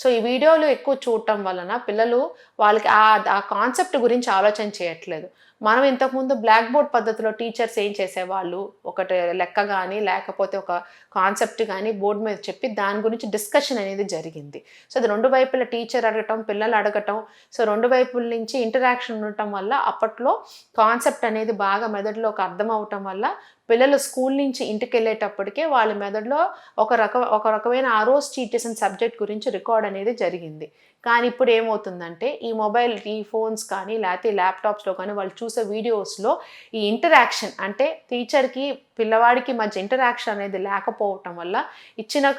So ఈ వీడియోలు ఎక్కువ చూడటం వలన పిల్లలు వాళ్ళకి ఆ ఆ కాన్సెప్ట్ గురించి ఆలోచన చేయట్లేదు. మనం ఇంతకుముందు బ్లాక్ బోర్డ్ పద్ధతిలో టీచర్స్ ఏం చేసేవాళ్ళు? ఒకటి లెక్క కానీ లేకపోతే ఒక కాన్సెప్ట్ కానీ బోర్డు మీద చెప్పి దాని గురించి డిస్కషన్ అనేది జరిగింది. సో అది రెండు వైపుల టీచర్ అడగటం పిల్లలు అడగటం సో రెండు వైపుల నుంచి ఇంటరాక్షన్ ఉండటం వల్ల అప్పట్లో కాన్సెప్ట్ అనేది బాగా మెదడులోకి అర్థం అవటం వల్ల పిల్లలు స్కూల్ నుంచి ఇంటికి వెళ్ళేటప్పటికే వాళ్ళ మెదడులో ఒక రక ఒక రకమైన ఆ రోజు చీట్ చేసిన సబ్జెక్ట్ గురించి రికార్డ్ అనేది జరిగింది. కానీ ఇప్పుడు ఏమవుతుందంటే ఈ మొబైల్ ఈ ఫోన్స్ కానీ లేకపోతే ల్యాప్టాప్స్లో కానీ వాళ్ళు చూసే వీడియోస్లో ఈ ఇంటరాక్షన్ అంటే టీచర్కి పిల్లవాడికి మధ్య ఇంటరాక్షన్ అనేది లేకపోవటం వల్ల ఇచ్చిన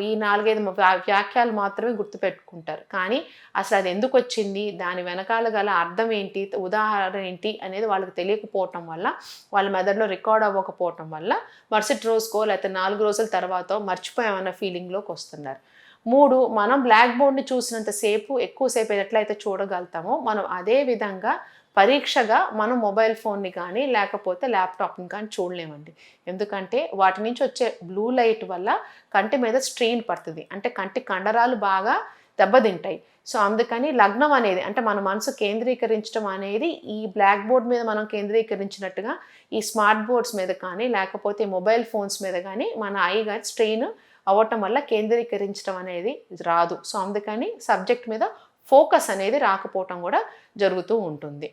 ఈ నాలుగైదు వ్యా- వ్యాఖ్యలు మాత్రమే గుర్తుపెట్టుకుంటారు. కానీ అసలు అది ఎందుకు వచ్చింది? దాని వెనకాల గల అర్థం ఏంటి? ఉదాహరణ ఏంటి? అనేది వాళ్ళకి తెలియకపోవటం వల్ల వాళ్ళ మెదడులో రికార్డ్ అవ్వకపోవటం వల్ల మరుసటి రోజుకో లేకపోతే నాలుగు రోజుల తర్వాత మర్చిపోయామన్న ఫీలింగ్లోకి వస్తున్నారు. మూడు మనం బ్లాక్ బోర్డ్ని చూసినంతసేపు ఎక్కువసేపు ఎట్లయితే చూడగలుగుతామో మనం అదే విధంగా పరీక్షగా మనం మొబైల్ ఫోన్ని కానీ లేకపోతే ల్యాప్టాప్ని కానీ చూడలేమండి. ఎందుకంటే వాటి నుంచి వచ్చే బ్లూ లైట్ వల్ల కంటి మీద స్ట్రెయిన్ పడుతుంది. అంటే కంటి కండరాలు బాగా దెబ్బతింటాయి. సో అందుకని లగ్నం అనేది అంటే మన మనసు కేంద్రీకరించడం అనేది ఈ బ్లాక్ బోర్డ్ మీద మనం కేంద్రీకరించినట్టుగా ఈ స్మార్ట్ బోర్డ్స్ మీద కానీ లేకపోతే మొబైల్ ఫోన్స్ మీద కానీ మన ఐ కానీ స్ట్రెయిన్ అవ్వటం వల్ల కేంద్రీకరించడం అనేది రాదు. సో అందుకని సబ్జెక్ట్ మీద ఫోకస్ అనేది రాకపోవటం కూడా జరుగుతూ ఉంటుంది.